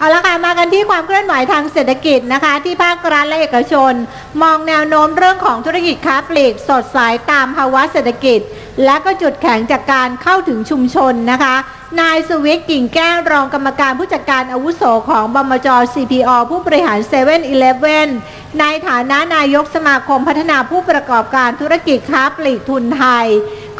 เอาละค่ะมากันที่ความเคลื่อนไหวทางเศรษฐกิจนะคะ ที่ภาครัฐและเอกชน มองแนวโน้มเรื่องของธุรกิจค้าปลีก สดใสตามภาวะเศรษฐกิจ และก็จุดแข็งจากการเข้าถึงชุมชนนะคะ นายสวิทกิ่งแก้วรองกรรมการผู้จัดการอาวุโสของบมจ CPO ผู้บริหาร7 e เ e ่ e อในฐานะนายกสมาคมพัฒนาผู้ประกอบการธุรกิจค้าปลีกทุนไทย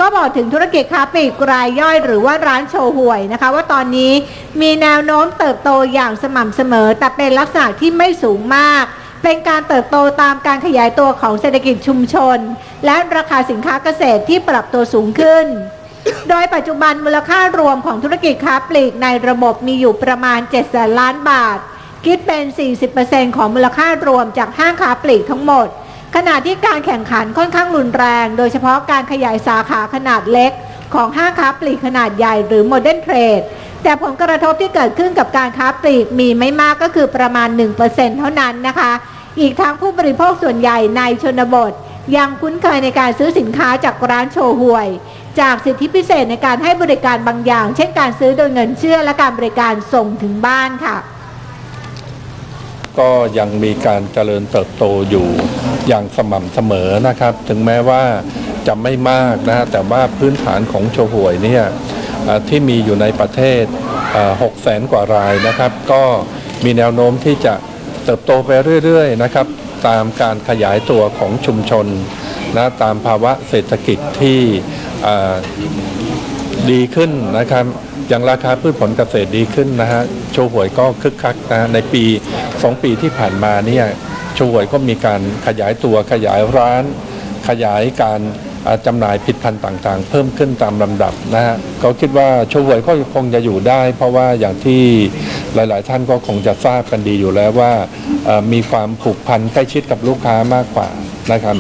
ก็บอกถึงธุรกิจค้าปลีกรายย่อยหรือว่าร้านโชว์หวยนะคะ ว่าตอนนี้มีแนวโน้มเติบโตอย่างสม่ำเสมอ แต่เป็นลักษณะที่ไม่สูงมากเป็นการเติบโตตามการขยายตัวของเศรษฐกิจชุมชน และราคาสินค้าเกษตรที่ปรับตัวสูงขึ้น โดยปัจจุบันมูลค่ารวมของธุรกิจค้าปลีกในระบบมีอยู่ประมาณ7แสนล้านบาท คิดเป็น 40%ของมูลค่ารวมจากห้างค้าปลีกทั้งหมด ขณะที่การแข่งขันค่อนข้างรุนแรง โดยเฉพาะการขยายสาขาขนาดเล็ก ของห้างค้าปลีกขนาดใหญ่หรือโมเดิร์นเทรดแต่ผลกระทบที่เกิดขึ้นกับการค้าปลีกมีไม่มากก็คือประมาณ 1%เท่านั้นนะคะ อีกทั้งผู้บริโภคส่วนใหญ่ในชนบท ยังคุ้นเคยในการซื้อสินค้าจากร้านโชว์หวย จากสิทธิพิเศษในการให้บริการบางอย่าง เช่นการซื้อโดยเงินเชื่อและการบริการส่งถึงบ้านค่ะ ก็ยังมีการเจริญเติบโตอยู่อย่างสม่ำเสมอนะครับ ถึงแม้ว่าจะไม่มากนะฮะแต่ว่าพื้นฐานของโชห่วยเนี่ยที่มีอยู่ในประเทศหกแสนกว่ารายนะครับ ก็มีแนวโน้มที่จะเติบโตไปเรื่อยๆนะครับ ตามการขยายตัวของชุมชนนะตามภาวะเศรษฐกิจที่ดีขึ้นนะครับอย่างราคาพืชผลเกษตรดีขึ้นนะฮะโชว์หวยก็คึกคักนะในปี 2ปีที่ผ่านมาเนี่ยโชว์หวยก็มีการขยายตัวขยายร้าน ขยายการจำหน่ายผลิดพันธ์ต่างๆ เพิ่มขึ้นตามลำดับนะฮะก็คิดว่าโชว์หวยก็คงจะอยู่ได้ เพราะว่าอย่างที่หลาย ๆ ท่านก็คงจะทราบกันดีอยู่แล้วว่ามีความผูกพันใกล้ชิดกับลูกค้ามากกว่านะครับ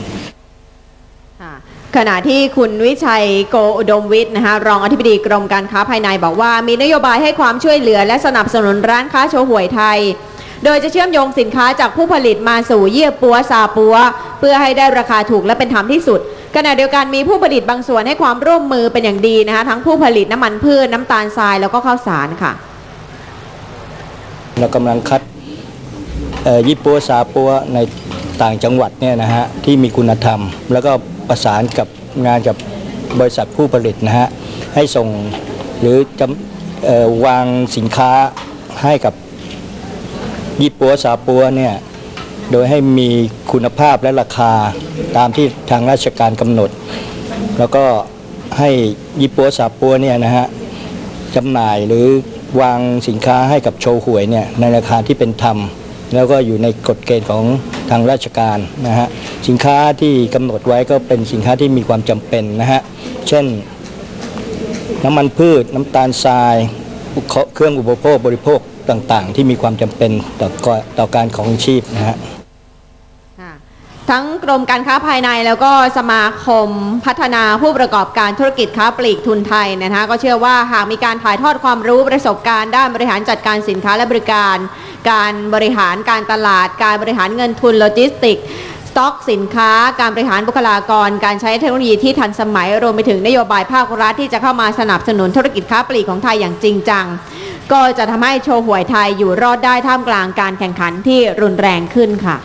ขณะที่คุณวิชัยโกอุดมวิทย์นะคะรองอธิบดีกรมการค้าภายในบอกว่า มีนโยบายให้ความช่วยเหลือและสนับสนุนร้านค้าโชห่วยไทย โดยจะเชื่อมโยงสินค้าจากผู้ผลิตมาสู่เยี่ยปัวซาปัว เพื่อให้ได้ราคาถูกและเป็นธรรมที่สุดขณะเดียวกันมีผู้ผลิตบางส่วนให้ความร่วมมือเป็นอย่างดีนะคะทั้งผู้ผลิตน้ำมันพืชน้ำตาลทรายแล้วก็ข้าวสารค่ะ เรากำลังคัดเยี่ปัวซาปัวในต่างจังหวัดเนี่ยนะฮะที่มีคุณธรรม แล้วก็ประสานกับงานกับบริษัทผู้ผลิตนะฮะให้ส่งหรือจำเอ่อวางสินค้าให้กับ ยี่ปัวซาปัวเนี่ยโดยให้มีคุณภาพและราคาตามที่ทางราชการกำหนด แล้วก็ให้ยี่ปัวซาปัวเนี่ยนะฮะจำหน่ายหรือวางสินค้าให้กับโชว์หวยเนี่ยในราคาที่เป็นธรรม แล้วก็อยู่ในกฎเกณฑ์ของทางราชการนะฮะสินค้าที่กำหนดไว้ก็เป็นสินค้าที่มีความจำเป็นนะฮะเช่น น้ำมันพืชน้ำตาลทราย เครื่องอุปโภคบริโภคต่างๆ ที่มีความจำเป็นต่อก่อต่อการของชีพนะฮะทั้งกรมการค้าภายในแล้วก็สมาคมพัฒนาผู้ประกอบการธุรกิจค้าปลีกทุนไทยนะคะก็เชื่อว่าหากมีการถ่ายทอดความรู้ประสบการณ์ด้านบริหารจัดการสินค้าและบริการ การบริหารการตลาด การบริหารเงินทุนโลจิสติก ต็อกสินค้า การบริหารบุคลากร การใช้เทคโนโลยีที่ทันสมัย รวมไปถึงนโยบายภาครัฐที่จะเข้ามาสนับสนุนธุรกิจค้าปลีกของไทยอย่างจริงจัง ก็จะทำให้โชว์หวยไทยอยู่รอดได้ท่ามกลางการแข่งขันที่รุนแรงขึ้นค่ะ